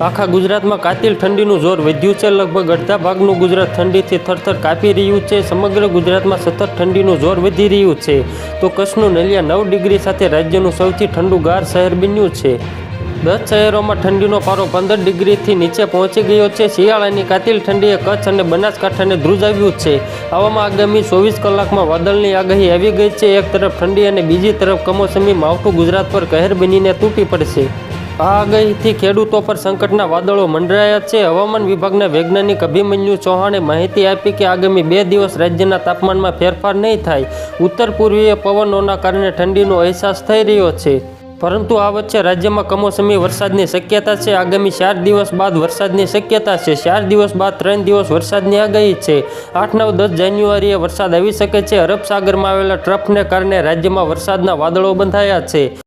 આખા ગુજરાતમાં કાતિલ ઠંડીનું જોર વધ્યું છે. લગભગ અડધા ભાગનું ગુજરાત ઠંડીથી થરથર કાપી રહ્યું છે. સમગ્ર ગુજરાતમાં સતત ઠંડીનું જોર વધી રહ્યું છે. તો કચ્છનું નલિયા નવ ડિગ્રી સાથે રાજ્યનું સૌથી ઠંડુગાર શહેર બન્યું છે. દસ શહેરોમાં ઠંડીનો પારો પંદર ડિગ્રીથી નીચે પહોંચી ગયો છે. શિયાળાની કાતિલ ઠંડીએ કચ્છ અને બનાસકાંઠાને ધ્રુજાવ્યું છે. આવામાં આગામી ચોવીસ કલાકમાં વાદળની આગાહી આવી ગઈ છે. એક તરફ ઠંડી અને બીજી તરફ કમોસમી માવઠું ગુજરાત પર કહેર બનીને તૂટી પડશે. આગાહીથી ખેડૂતો પર સંકટના વાદળો મંડરાયા છે. હવામાન વિભાગના વૈજ્ઞાનિક અભિમન્યુ ચૌહાણે માહિતી આપી કે આગામી બે દિવસ રાજ્યના તાપમાનમાં ફેરફાર નહીં થાય. ઉત્તર પૂર્વીય પવનોના કારણે ઠંડીનો અહેસાસ થઈ રહ્યો છે. પરંતુ આ વચ્ચે રાજ્યમાં કમોસમી વરસાદની શક્યતા છે. આગામી ચાર દિવસ બાદ વરસાદની શક્યતા છે. ચાર દિવસ બાદ ત્રણ દિવસ વરસાદની આગાહી છે. આઠ નવ દસ જાન્યુઆરીએ વરસાદ આવી શકે છે. અરબ સાગરમાં આવેલા ટ્રફને કારણે રાજ્યમાં વરસાદના વાદળો બંધાયા છે.